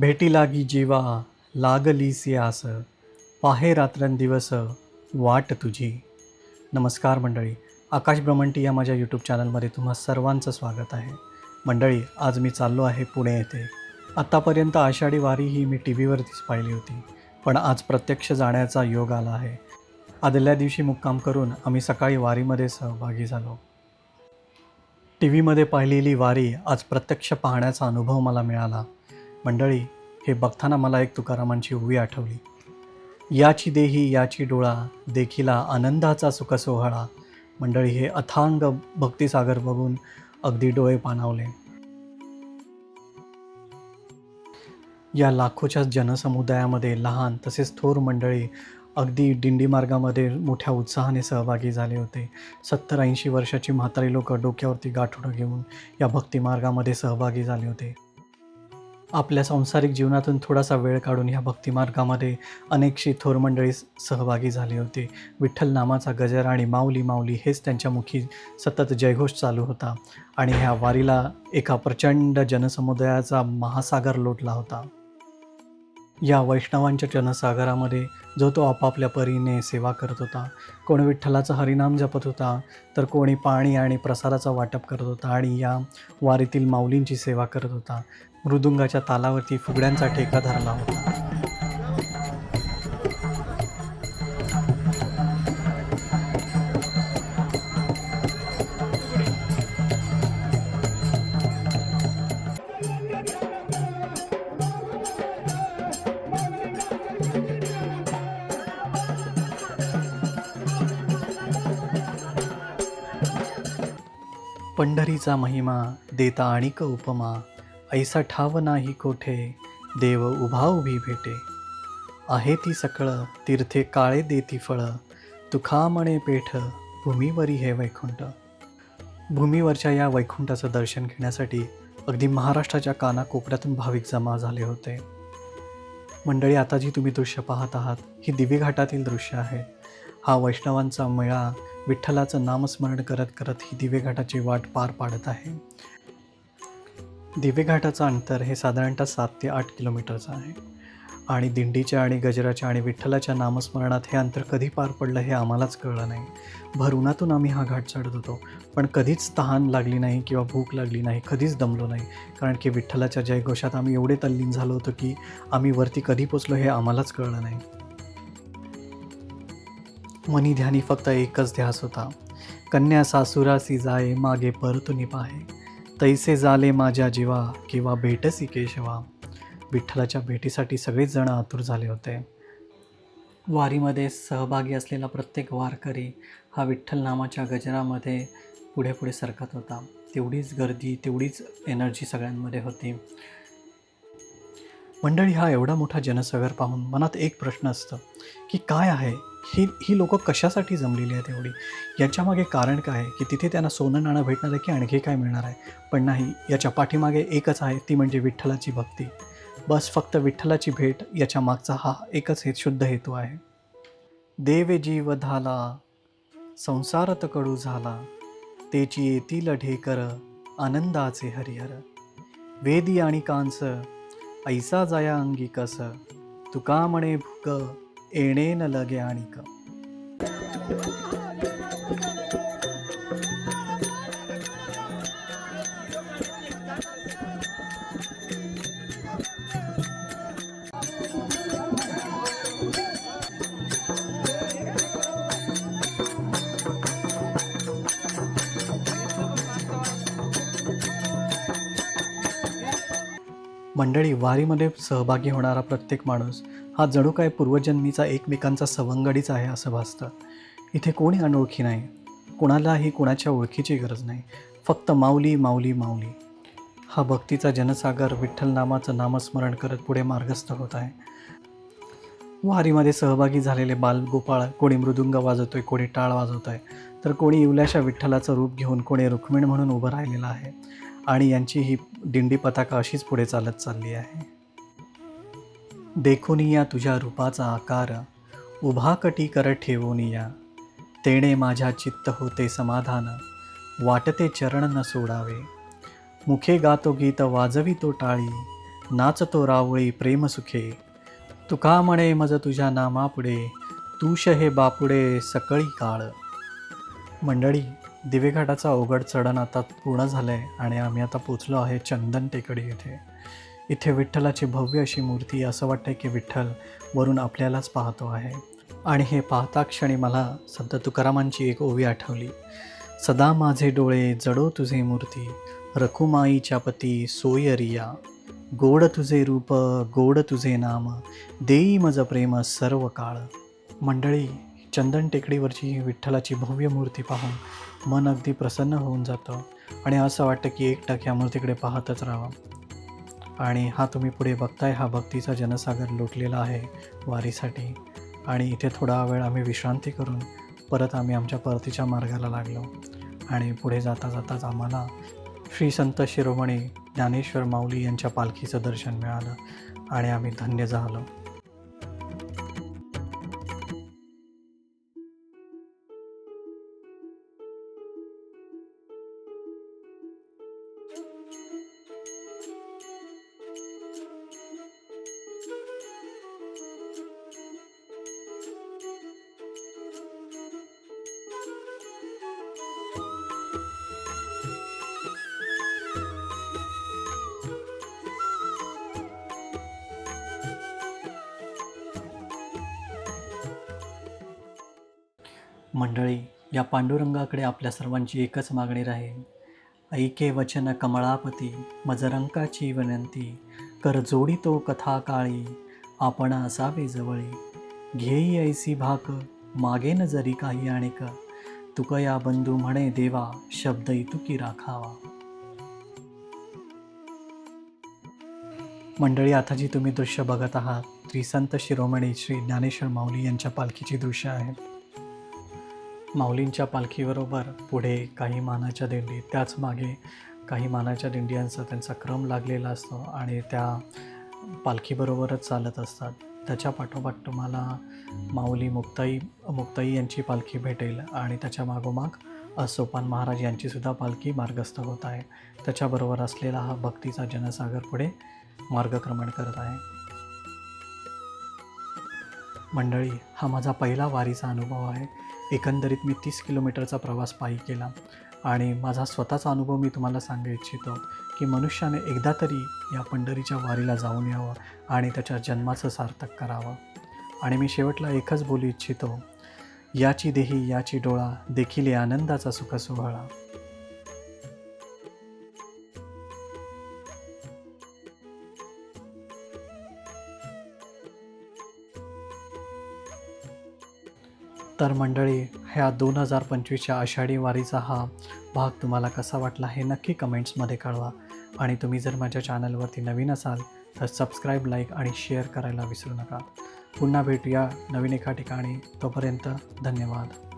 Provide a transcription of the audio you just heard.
भेटी लागी जीवा लागलीसी आस पाहे रात्रंदिवस वाट तुझी. नमस्कार मंडळी आकाश ब्रह्मंटी या माझ्या यूट्यूब चॅनलमध्ये तुम्हा सर्वांचं स्वागत आहे. मंडळी आज मी चाललो आहे पुणे येथे. आत्तापर्यंत आषाढी वारी ही मी टी व्हीवरतीच पाहिली होती पण आज प्रत्यक्ष जाण्याचा योग आला आहे. आदल्या दिवशी मुक्काम करून आम्ही सकाळी वारीमध्ये सहभागी झालो. टी व्हीमध्ये पाहिलेली वारी आज प्रत्यक्ष पाहण्याचा अनुभव मला मिळाला. मंडळी हे बघताना मला एक तुकारामांची उवी आठवली. याची देही याची डोळा देखीला आनंदाचा सुखसोहळा. मंडळी हे अथांग भक्तिसागर बघून अगदी डोळे पाणावले. या लाखोच्या जनसमुदायामध्ये लहान तसेच थोर मंडळी अगदी दिंडी मार्गामध्ये मोठ्या उत्साहाने सहभागी झाले होते. सत्तर ऐंशी वर्षाची म्हातारी लोक डोक्यावरती गाठोडं घेऊन या भक्तिमार्गामध्ये सहभागी झाले होते. आपल्या सांसारिक जीवनातून थोडासा वेळ काढून ह्या भक्तिमार्गामध्ये अनेकशी थोर मंडळी सहभागी झाली होती. विठ्ठल नामाचा गजर आणि माऊली माऊली हेच त्यांच्या मुखी सतत जयघोष चालू होता आणि ह्या वारीला एका प्रचंड जनसमुदायाचा महासागर लोटला होता. या वैष्णवांच्या जनसागरामध्ये जो तो आपापल्या परीने सेवा करत होता कोणी विठ्ठलाचा हरिनाम जपत होता तर कोणी पाणी आणि प्रसादाचा वाटप करत होता आणि या वारीतील माऊलींची सेवा करत होता. मृदुंगाच्या तालावरती फुगड्यांचा ठेका धरला होता. पंढरीचा महिमा देता आणिक उपमा ऐसा ठाव नाही कोठे देव उभा उभी भेटे. आहे ती सकळ तीर्थे काळे देती फळ तुखा म्हणे पेठ भूमीवरी हे वैकुंठ. भूमीवरच्या या वैकुंठाचं दर्शन घेण्यासाठी अगदी महाराष्ट्राच्या कानाकोपऱ्यातून भाविक जमा झाले होते. मंडळी आता जी तुम्ही दृश्य पाहत आहात ही दिवे घाटातील दृश्य आहे. हा वैष्णवांचा मेळा विठ्ठलाचं नामस्मरण करत करत ही दिवे घाटाची वाट पार पाडत आहे. दिवे घाटाचं अंतर हे साधारणतः सात ते आठ किलोमीटरचं आहे. आणि दिंडीच्या आणि गजराच्या आणि विठ्ठलाच्या नामस्मरणात हे अंतर कधी पार पडलं हे आम्हालाच कळलं नाही. भर उन्हातून आम्ही हा घाट चढत होतो. पण कधीच तहान लागली नाही किंवा भूक लागली नाही कधीच दमलो नाही. कारण की विठ्ठलाच्या जयघोषात आम्ही एवढे तल्लीन झालो होतो की आम्ही वरती कधी पोचलो हे आम्हालाच कळलं नाही. मनी ध्यानी फक्त एकच ध्यास होता. कन्या सासुरासी जाये मागे परतुनी पाहे. तैसे झाले माझ्या जीवा किंवा भेटसी केशवा. विठ्ठलाच्या भेटीसाठी सगळेच जण आतुर झाले होते. वारीमध्ये सहभागी असलेला प्रत्येक वारकरी हा विठ्ठल नामाच्या गजरामध्ये पुढे पुढे सरकत होता. तेवढीच गर्दी तेवढीच एनर्जी सगळ्यांमध्ये होती. मंडळी हा एवढा मोठा जनसागर पाहून मनात एक प्रश्न असतं. की काय आहे? ही ही लोकं कशासाठी जमलेली आहेत एवढी? याच्यामागे कारण काय आहे? की तिथे त्यांना सोनं नाणं भेटणार आहे की आणखी काय मिळणार आहे? पण नाही याच्या पाठीमागे एकच आहे ती म्हणजे विठ्ठलाची भक्ती. बस फक्त विठ्ठलाची भेट याच्या मागचा हा एकच हे शुद्ध हेतू आहे. देव जीव धाला संसारत कडू झाला. तेची येतील ढेकर आनंदाचे हरिहर. वेदी आणि कांस ऐसा जाया अंगी कस. तुका म्हणे भुक येणे न लगे आणिक. मंडळी वारीमध्ये सहभागी होणारा प्रत्येक माणूस हा जणू काय पूर्वजन्मीचा एकमेकांचा सवंगडीच आहे असं भासतं. इथे कोणी अनोळखी नाही. कोणालाही कोणाच्या ओळखीची गरज नाही. फक्त माऊली माऊली माऊली. हा भक्तीचा जनसागर विठ्ठल नामाचं नामस्मरण करत पुढे मार्गस्थ होत आहे. वारीमध्ये सहभागी झालेले बालगोपाळ कोणी मृदुंग वाजवतोय कोणी टाळ वाजवत आहे तर कोणी इवल्याशा विठ्ठलाचं रूप घेऊन कोणी रुक्मिण म्हणून उभं राहिलेलं आहे. आणि यांची ही दिंडी पताका अशीच पुढे चालत चालली आहे. देखून या तुझ्या रूपाचा आकार उभा कटी कर ठेवून या. तेणे माझ्या चित्त होते समाधान वाटते चरण न सोडावे. मुखे गातो गीत वाजवी तो टाळी नाचतो रावळी प्रेमसुखे तुका म्हणे मज तुझ्या नामापुढे तूश हे बापुडे सकळी काळ. मंडळी दिवेघाटाचा अवघड चढण आता पूर्ण झालं आहे आणि आम्ही आता पोचलो आहे चंदन टेकडी येथे. इथे विठ्ठलाची भव्य अशी मूर्ती असं वाटतं की विठ्ठल वरून आपल्यालाच पाहतो आहे. आणि हे पाहता क्षणी मला संत तुकारामांची एक ओवी आठवली. सदा माझे डोळे जडो तुझे मूर्ती रखुमाईच्या पती सोयरिया गोड तुझे रूप गोड तुझे नाम देई मज प्रेम सर्व काळ मंडळी चंदन टेकडीवरची विठ्ठलाची भव्य मूर्ती पाहून मन अगदी प्रसन्न होऊन जातं आणि असं वाटतं की एक टक या मूर्तीकडे पाहतच राहावं. आणि हा तुम्ही पुढे बघताय हा भक्तीचा जनसागर लोटलेला आहे वारीसाठी. आणि इथे थोडा वेळ आम्ही विश्रांती करून परत आम्ही आमच्या परतीच्या मार्गाला लागलो. आणि पुढे जाता जाताच आम्हाला श्री संत शिरोमणी ज्ञानेश्वर माऊली यांच्या पालखीचं दर्शन मिळालं आणि आम्ही धन्य झालो. मंडळी या पांडुरंगाकडे आपल्या सर्वांची एकच मागणी राहील. ऐके वचन कमळापती मजरंकाची विनंती. कर जोडितो कथा काळी आपण असावे जवळी. घेई ऐसी भाक मागे न जरी काही आणिक. तुक या बंधू म्हणे देवा शब्द इतुकी राखावा. मंडळी आता जी तुम्ही दृश्य बघत आहात ती संत शिरोमणी श्री ज्ञानेश्वर माऊली यांच्या पालखीची दृश्य आहेत माऊलींच्या पालखीबरोबर पुढे काही मानाच्या दिंडी त्याच मागे काही मानाच्या दिंडियांचा त्यांचा क्रम लागलेला असतो आणि त्या पालखीबरोबरच चालत असतात. त्याच्या पाठोपाठ तुम्हाला माऊली मुक्ताई मुक्ताई यांची पालखी भेटेल आणि त्याच्या मागोमाग सोपान महाराज यांचीसुद्धा पालखी मार्गस्थ होत आहे. त्याच्याबरोबर असलेला हा भक्तीचा जनसागर पुढे मार्गक्रमण करत आहे. मंडळी हा माझा पहिला वारीचा अनुभव आहे. एकंदरीत मी तीस किलोमीटरचा प्रवास पायी केला. आणि माझा स्वतःचा अनुभव मी तुम्हाला सांगू इच्छितो की मनुष्याने एकदा तरी या पंढरीच्या वारीला जाऊन यावं आणि त्याच्या जन्माचं सार्थक करावं. आणि मी शेवटला एकच बोलू इच्छितो याची देही याची डोळा देखील आनंदाचा सुखसोहळा. तर मंडळी ह्या दोन हजार पंचवीसच्या आषाढी वारीचा हा भाग तुम्हाला कसा वाटला हे नक्की कमेंट्समध्ये कळवा. आणि तुम्ही जर माझ्या चॅनलवरती नवीन असाल तर सबस्क्राईब लाईक आणि शेअर करायला विसरू नका. पुन्हा भेटूया नवीन एका ठिकाणी. तोपर्यंत धन्यवाद.